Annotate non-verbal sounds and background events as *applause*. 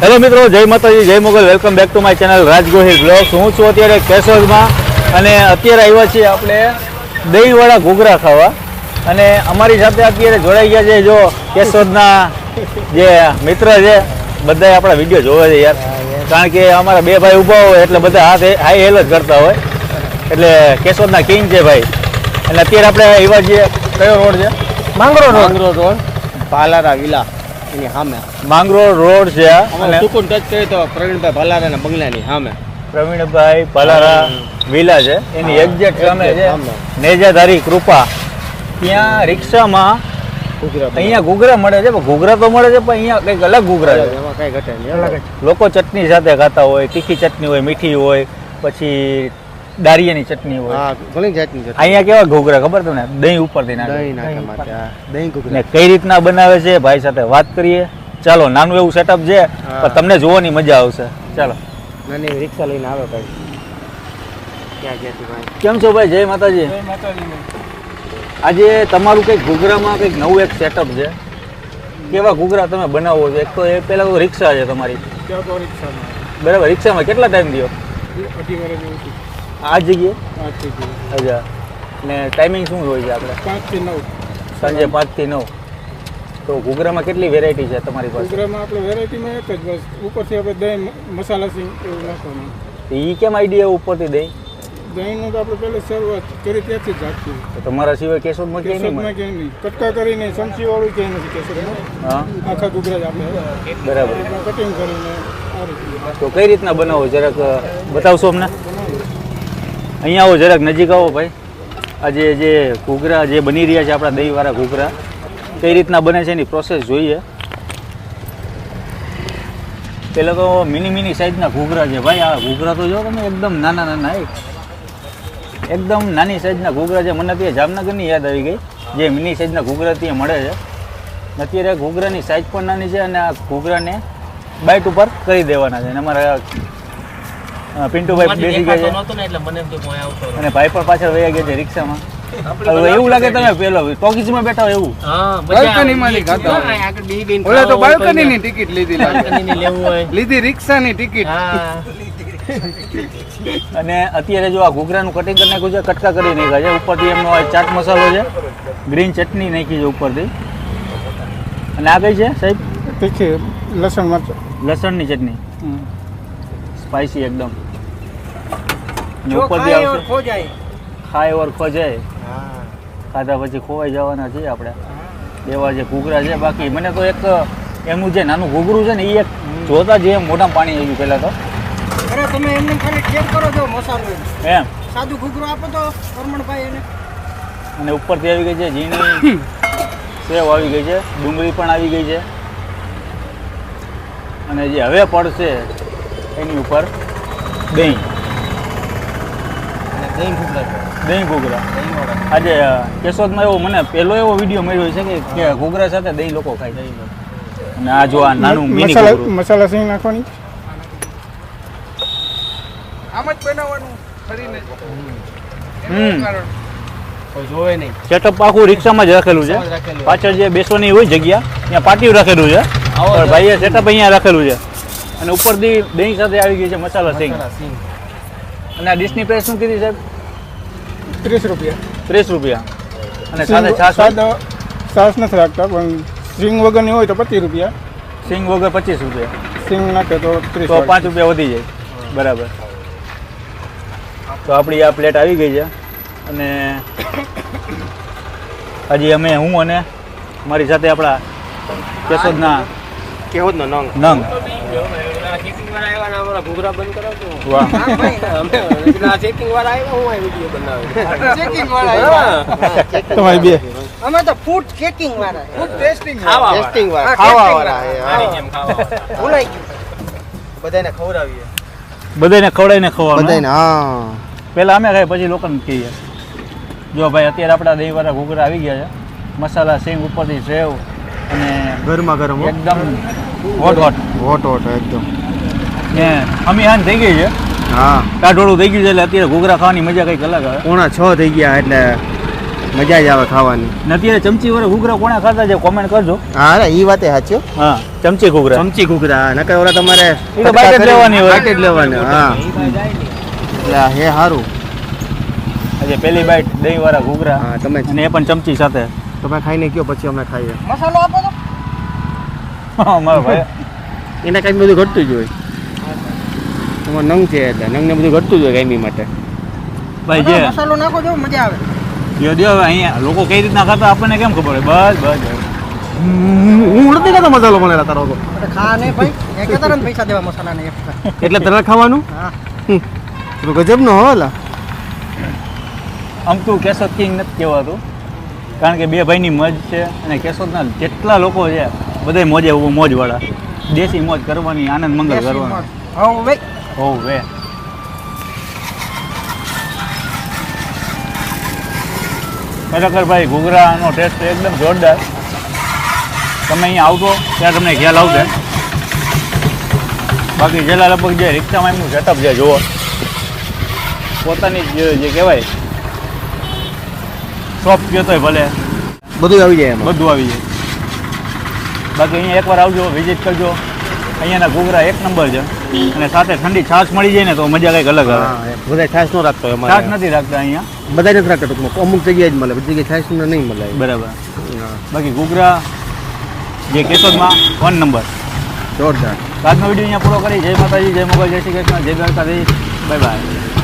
Hello મિત્રો જય માતાજી જય Mogal. Welcome back to my channel Raj Gohil blogs હું છું અત્યારે કેશોદમાં અને અત્યારે આવ્યા છીએ આપણે દહીંવાળા ઘૂઘરા ખાવા. અને અમારી સાથે અત્યારે જોડાઈ ગયા છે જો કેશોદના જે મિત્ર છે બધા આપણા વીડિયો જોવે છે યાર. કારણ કે અમારા બે ભાઈ ઊભા હોય એટલે બધા હાથ હાઈ હેલ જ કરતા હોય. એટલે કેશોદના કિંગ છે ભાઈ. અને અત્યારે આપણે આવ્યા છીએ કયો રોડ છે? Mangrol road. Mangrol road. Palara villa. એની સામે. માંગરોળ રોડ છે ટૂંકું ટચ કરીએ તો પ્રવીણભાઈ ભાલારાના બંગલાની સામે. પ્રવીણભાઈ ભલારા વિલા છે. એની એક્ઝેક્ટ સામે છે. નેજાધારી કૃપા. ત્યાં રિક્ષામાં અહીંયા ઘૂઘરા મળે છે પણ ઘૂઘરા તો મળે છે પણ અહીંયા કંઈક અલગ ઘૂઘરા છે. એમાં કંઈ ઘટે નહીં. લોકો ચટણી સાથે ખાતા હોય તીખી ચટણી હોય મીઠી હોય પછી દારિયાની ચટણી હોય. હા ઘણી જાતની ચટણી અહીંયા કેવા ઘૂઘરા ખબર તમને? દહીં ઉપરથી નાખે. દહીં નાખે માથે હા. દહીં ને કઈ રીતના બનાવે છે ભાઈ સાથે વાત કરીએ. ચાલો નાનું એવું સેટઅપ છે પણ તમને જોવાની મજા આવશે. ચાલો. નાની રિક્ષા લઈને આવે ભાઈ. કેમ છો ભાઈ? જય માતાજી. આજે તમારું કંઈક ઘૂઘરામાં કંઈક નવું એક સેટઅપ છે. કેવા ઘૂઘરા તમે બનાવો છો? એક તો એ પહેલાં તો રિક્ષા છે તમારી. બરાબર રિક્ષામાં કેટલા ટાઈમ દો આ જગ્યાએ? અચ્છા. ને ટાઈમિંગ શું હોય છે આપણે પાંચથી નવ. સાંજે પાંચથી નવ. તો ઘૂઘરામાં કેટલી વેરાયટી છે તમારી પાસે? ઘૂઘરામાં આપણે વેરાયટીમાં એક જ બસ. ઉપરથી આપણે દહીં મસાલા સિંગ એવું નાખવાનું. એ કેમ આઈડિયા ઉપરથી દહીં? દહીંનું તો આપણે પહેલે શરૂઆત કરી ત્યાંથી જ રાખીએ. તો તમારા સિવાય કેશોદમાં ક્યાંય નહીં ક્યાંય નહીં કટકા કરીને ચમચી વાળું ક્યાંય નથી કેસરમાં હા. આખા જ આપણે બરાબર. કટિંગ કરીને તો કઈ રીતના બનાવો? જરાક બતાવશો અમને? અહીંયા આવો જરાક નજીક આવો ભાઈ. આજે જે ઘૂઘરા જે બની રહ્યા છે આપણા દહીંવાળા ઘૂઘરા કઈ રીતના બને છે એની પ્રોસેસ જોઈએ. પહેલાં તો મિની મિની સાઇઝના ઘૂઘરા છે ભાઈ. આ ઘૂઘરા તો જો તમે એકદમ નાના નાના, એક એકદમ નાની સાઇઝના ઘૂઘરા છે. મને ત્યાં જામનગરની યાદ આવી ગઈ. જે મિની સાઇઝના ઘૂઘરા ત્યાં મળે છે. અત્યારે ઘૂઘરાની સાઇઝ પણ નાની છે અને આ ઘૂઘરાને બાઇટ ઉપર કરી દેવાના છે. અને અમારા પિન્ટુભાઈ બેસી ગયા છે. અને ભાઈ પણ પાછળ વયા ગયા છે રિક્ષામાં. એવું લાગે તમે પેલો ટોકીઝમાં બેઠા હોય એવું. બાલ્કનીમાંથી ખાતા. હોય. ઓલા તો બાલ્કનીની ટિકિટ લીધી લીધી રિક્ષા ની ટિકિટ અને અત્યારે જો આ ઘૂઘરાનું કટિંગ કરી નાખ્યું છે કટકા કરી નાખ્યા છે. ઉપરથી એમનો ચાટ મસાલો છે. ગ્રીન ચટણી નાખી છે ઉપરથી. અને આ કઈ છે સાહેબ? તીખી લસણ મરચાં. લસણની ચટણી. હમ. સ્પાઇસી એકદમ ઉપરથી આવશે. ખાય ઓર ખોજાય. ખાધા પછી ખોવાઈ જવાના છે આપણે. એવા જે ઘૂઘરા છે બાકી મને તો એક એમનું જે નાનું ઘૂઘરું છે ને એ એક જોતા જ મોઢામાં પાણી આવ્યું પહેલાં તો. અરે તમે એમને ખાલી ચેક કરો છો મસાલો એમ. એમ. સાદું ઘૂઘરું આપો તો પરમણભાઈ એને. અને ઉપરથી આવી ગઈ છે ઝીણી. સેવ આવી ગઈ છે ડુંગળી પણ આવી ગઈ છે. અને જે હવે પડશે એની ઉપર દહીં દહીં ઘૂઘરા દહીં ઘૂઘરા આજે કેશોદમાં એવો મને પહેલો એવો વીડિયો મળ્યો છે કે- કે ઘૂઘરા સાથે દહીં લોકો ખાય દહીં અને આ જો આ નાનું મિની મસાલા સિંગ નાખવાની? આમ જ બનાવવાનું ફરીને. હમ. જોવે નહીં. સેટઅપ આખું રિક્ષામાં જ રાખેલું છે. પાછળ જે બેસવાની હોય જગ્યા ત્યાં પાટિયું રાખેલું છે. ભાઈએ સેટઅપ અહીંયા રાખેલું છે. અને ઉપરથી દહીં સાથે આવી ગઈ છે મસાલા સિંગ. સિંગ. અને આ ડિશની પ્રાઇસ શું કીધી સાહેબ? ત્રીસ રૂપિયા. ત્રીસ રૂપિયા. અને સાથે છાશ હોય? છાશ નથી રાખતા પણ સિંગ વગરની હોય તો પચીસ રૂપિયા. સિંગ વગર પચીસ રૂપિયા. સિંગ નાખે તો ત્રીસ તો પાંચ રૂપિયા વધી જાય. બરાબર. તો આપણી આ પ્લેટ આવી ગઈ છે. અને હજી અમે હું અને મારી સાથે આપણા કેશોદના કેહોદનો નંગ. નંગ. અમારા ઘૂઘરા બંધ કરાવજો વાહ. અમે ના ચેકિંગ વાળા આવ્યા હું આ વીડિયો બનાવ્યો ચેકિંગ વાળા હા. તમારી બે. અમે તો ફૂડ ચેકિંગ વાળા ફૂડ ટેસ્ટિંગ ખાવા ટેસ્ટિંગ વાળા. ખાવા વાળા. આની જેમ ખાવા વાળા. ભૂલાઈ ગયું. બધાને ખવડાવીએ. બધાને ખવડાવીને ખવાનું હા? પહેલા અમે ખાઈ પછી લોકોને કહીએ. જો ભાઈ અત્યારે આપણા દહીંવાળા ઘૂઘરા આવી ગયા છે. મસાલા સિંગ ઉપરથી સેવ અને ગરમા ગરમ એકદમ હોટ હોટ હોટ હોટ એકદમ. ને અમી હાન થઈ ગઈ છે. હા. કાઢોળું થઈ ગયું છે એટલે અત્યારે ઘૂઘરા ખાવાની મજા કંઈક અલગ આવે. પોણા છ થઈ ગયા એટલે મજા જ આવે ખાવાની. ને અત્યારે ચમચી વડે ઘૂઘરા કોણે ખાતા છે કોમેન્ટ કરજો. હા અરે એ વાતે સાચી હા. ચમચી ઘૂઘરા. ચમચી ઘૂઘરા નકર ઓલા તમારે તો બાઈટ જ લેવાની હોય. બાઈટ જ લેવાની હા. એટલે હે સારું આજે પહેલી બાઈટ દહીં વાળા ઘૂઘરા હા તમે અને એ પણ ચમચી સાથે. તમે ખાઈને કયો પછી અમે ખાઈએ. મસાલો આપો તો. *laughs* મારો ભાઈ. એને કાંઈ બધું ઘટતું જ હોય. તમારે નંગ છે એટલે નંગને બધું ઘટતું જ હોય કાંઈ માટે. ભાઈ જે મસાલો નાખો જો મજા આવે. જો જો અહીંયા લોકો કઈ રીતના ખાતા આપણને કેમ ખબર હોય? બસ બસ. હું નથી ખાતો મસાલો મને તારો તો. ખા ને ભાઈ. એક કહેતા પૈસા દેવા મસાલાને extra. એટલે તને ખાવાનું? હા. તો ગજબ નો હોલા આમ તું કેશોદ કિંગ નથી કહેવાતું કારણ કે બે ભાઈની મોજ છે અને કેશોદના જેટલા લોકો છે બધા મોજે મોજવાળા. દેશી મોજ કરવાની આનંદ મંગળ દેશી કરવાનો. હવ ભાઈ હોવ વે ખરેખર ભાઈ ઘૂઘરાનો ટેસ્ટ એકદમ જોરદાર. તમે અહીંયા આવતો ત્યાં તમને ખ્યાલ આવશે. બાકી જેલા લગભગ જે રિક્ષામાં એમનું સેટઅપ છે જુઓ. પોતાની જ જે કહેવાય શોપ કહેતોય ભલે. બધું આવી જાય એમાં. બધું આવી જાય. બાકી અહીંયા એકવાર આવજો વિઝિટ કરજો. અહીંયાના ઘૂઘરા એક નંબર છે. અને સાથે ઠંડી છાશ મળી જાય ને તો મજા કંઈક અલગ આવે. બધા છાશ નો રાખતો હોય છાશ નથી રાખતા અહીંયા? બધા નથી રાખતા ટૂંકમાં. અમુક જગ્યાએ જ મળે બધી જગ્યાએ છાશ નહીં મળે. બરાબર. બાકી ઘૂઘરા જે કેશોદમાં વન નંબર જોરદાર. આજનો વીડિયો અહીંયા પૂરો કરી જય માતાજી જય મોગલ જય શ્રી કૃષ્ણ. જય દ્વારકાધીશ. Bye bye